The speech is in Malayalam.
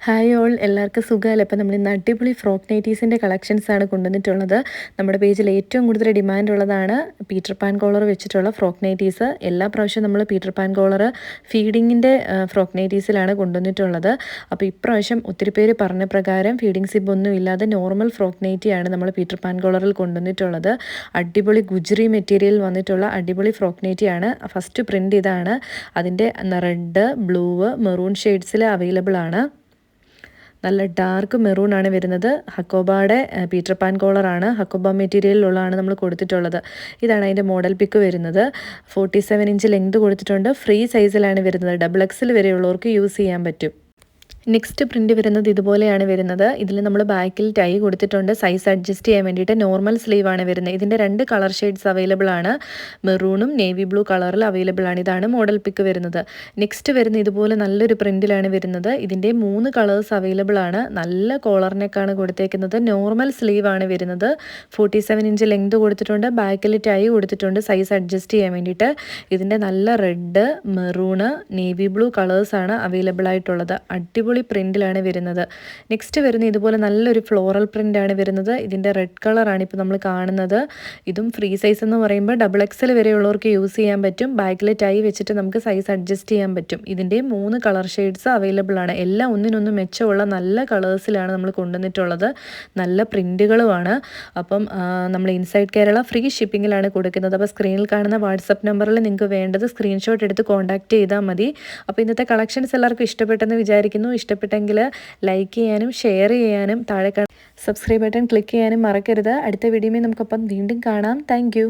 ഹായ് ഓൾ എല്ലാവർക്കും സുഖമല്ലേ? അപ്പോൾ നമ്മൾ ഇന്ന് അടിപൊളി ഫ്രോക്ക് നൈറ്റീസിന്റെ കളക്ഷൻസാണ് കൊണ്ടുവന്നിട്ടുള്ളത്. നമ്മുടെ പേജിൽ ഏറ്റവും കൂടുതൽ ഡിമാൻഡ് ഉള്ളതാണ് പീറ്റർ പാൻ കോളർ വെച്ചിട്ടുള്ള ഫ്രോക്ക് നൈറ്റീസ്. എല്ലാ പ്രാവശ്യവും നമ്മൾ പീറ്റർ പാൻ കോളർ ഫീഡിങ്ങിന്റെ ഫ്രോക്ക് നൈറ്റീസിലാണ് കൊണ്ടുവന്നിട്ടുള്ളത്. അപ്പോൾ ഇപ്രാവശ്യം ഒത്തിരി പേര് പറഞ്ഞ പ്രകാരം ഫീഡിങ് സിബ് ഒന്നും ഇല്ലാതെ നോർമൽ ഫ്രോക്ക് നൈറ്റിയാണ് നമ്മൾ പീറ്റർ പാൻ കോളറിൽ കൊണ്ടുവന്നിട്ടുള്ളത്. അടിപൊളി ഗുജറി മെറ്റീരിയൽ വന്നിട്ടുള്ള അടിപൊളി ഫ്രോക്ക് നൈറ്റിയാണ്. ഫസ്റ്റ് പ്രിന്റ് ഇതാണ്. അതിന്റെ റെഡ് ബ്ലൂ മെറൂൺ ഷെയ്ഡ്സിൽ അവൈലബിൾ ആണ്. നല്ല ഡാർക്ക് മെറൂൺ ആണ് വരുന്നത്. ഹക്കോബയുടെ പീറ്റർ പാൻ കോളറാണ് ഹക്കോബ മെറ്റീരിയലിലുള്ളതാണ് നമ്മൾ കൊടുത്തിട്ടുള്ളത്. ഇതാണ് അതിന്റെ മോഡൽ പിക്ക് വരുന്നത്. ഫോർട്ടി സെവൻ ഇഞ്ച് ലെങ്ത് കൊടുത്തിട്ടുണ്ട്. ഫ്രീ സൈസിലാണ് വരുന്നത്. ഡബിൾ എക്സിൽ വരെയുള്ളവർക്ക് യൂസ് ചെയ്യാൻ പറ്റും. നെക്സ്റ്റ് പ്രിന്റ് വരുന്നത് ഇതുപോലെയാണ് വരുന്നത്. ഇതിൽ നമ്മൾ ബാക്കിൽ ടൈ കൊടുത്തിട്ടുണ്ട്. സൈസ് അഡ്ജസ്റ്റ് ചെയ്യാൻ വേണ്ടിയിട്ട് നോർമൽ സ്ലീവ് ആണ് വരുന്നത്. ഇതിന്റെ രണ്ട് കളർ ഷെയ്ഡ്സ് അവൈലബിൾ ആണ്. മെറൂണും നേവി ബ്ലൂ കളറിൽ അവൈലബിൾ ആണ്. ഇതാണ് മോഡൽ പിക്ക് വരുന്നത്. നെക്സ്റ്റ് വരുന്ന ഇതുപോലെ നല്ലൊരു പ്രിന്റിലാണ് വരുന്നത്. ഇതിന്റെ മൂന്ന് കളേഴ്സ് അവൈലബിൾ ആണ്. നല്ല കോളറിനേക്കാണ് കൊടുത്തേക്കുന്നത്. നോർമൽ സ്ലീവ് ആണ് വരുന്നത്. ഫോർട്ടി സെവൻ ഇഞ്ച് ലെങ്ത് കൊടുത്തിട്ടുണ്ട്. ബാക്കിൽ ടൈ കൊടുത്തിട്ടുണ്ട്. സൈസ് അഡ്ജസ്റ്റ് ചെയ്യാൻ വേണ്ടിയിട്ട്. ഇതിന്റെ നല്ല റെഡ് മെറൂണ് നേവി ബ്ലൂ കളേഴ്സാണ് അവൈലബിൾ ആയിട്ടുള്ളത്. അടിപൊളി അടിപൊളി പ്രിന്റിലാണ് വരുന്നത്. നെക്സ്റ്റ് വരുന്ന ഇതുപോലെ നല്ലൊരു ഫ്ലോറൽ പ്രിന്റാണ് വരുന്നത്. ഇതിന്റെ റെഡ് കളറാണ് ഇപ്പോൾ നമ്മൾ കാണുന്നത്. ഇതും ഫ്രീ സൈസ് എന്ന് പറയുമ്പോൾ ഡബിൾ എക്സൽ വരെയുള്ളവർക്ക് യൂസ് ചെയ്യാൻ പറ്റും. ബാക്കിൽ ടൈ വെച്ചിട്ട് നമുക്ക് സൈസ് അഡ്ജസ്റ്റ് ചെയ്യാൻ പറ്റും. ഇതിന്റെ മൂന്ന് കളർ ഷെയ്ഡ്സ് അവൈലബിൾ ആണ്. എല്ലാം ഒന്നിനൊന്ന് മെച്ചമുള്ള നല്ല കളേഴ്സിലാണ് നമ്മൾ കൊണ്ടുവന്നിട്ടുള്ളത്. നല്ല പ്രിന്റുകളുമാണ് അപ്പം നമ്മൾ ഇൻസൈഡ് കേരള ഫ്രീ ഷിപ്പിങ്ങിലാണ് കൊടുക്കുന്നത്. അപ്പോൾ സ്ക്രീനിൽ കാണുന്ന വാട്സപ്പ് നമ്പറിൽ നിങ്ങൾക്ക് വേണ്ടത് സ്ക്രീൻഷോട്ട് എടുത്ത് കോൺടാക്ട് ചെയ്താൽ മതി. അപ്പോൾ ഇന്നത്തെ കളക്ഷൻസ് എല്ലാവർക്കും ഇഷ്ടപ്പെട്ടെന്ന് വിചാരിക്കുന്നു. ഇഷ്ടപ്പെട്ടെങ്കിൽ ലൈക്ക് ചെയ്യാനും ഷെയർ ചെയ്യാനും താഴെ സബ്സ്ക്രൈബ് ബട്ടൺ ക്ലിക്ക് ചെയ്യാനും മറക്കരുത്. അടുത്ത വീഡിയോയിൽ നമുക്കപ്പം വീണ്ടും കാണാം. താങ്ക്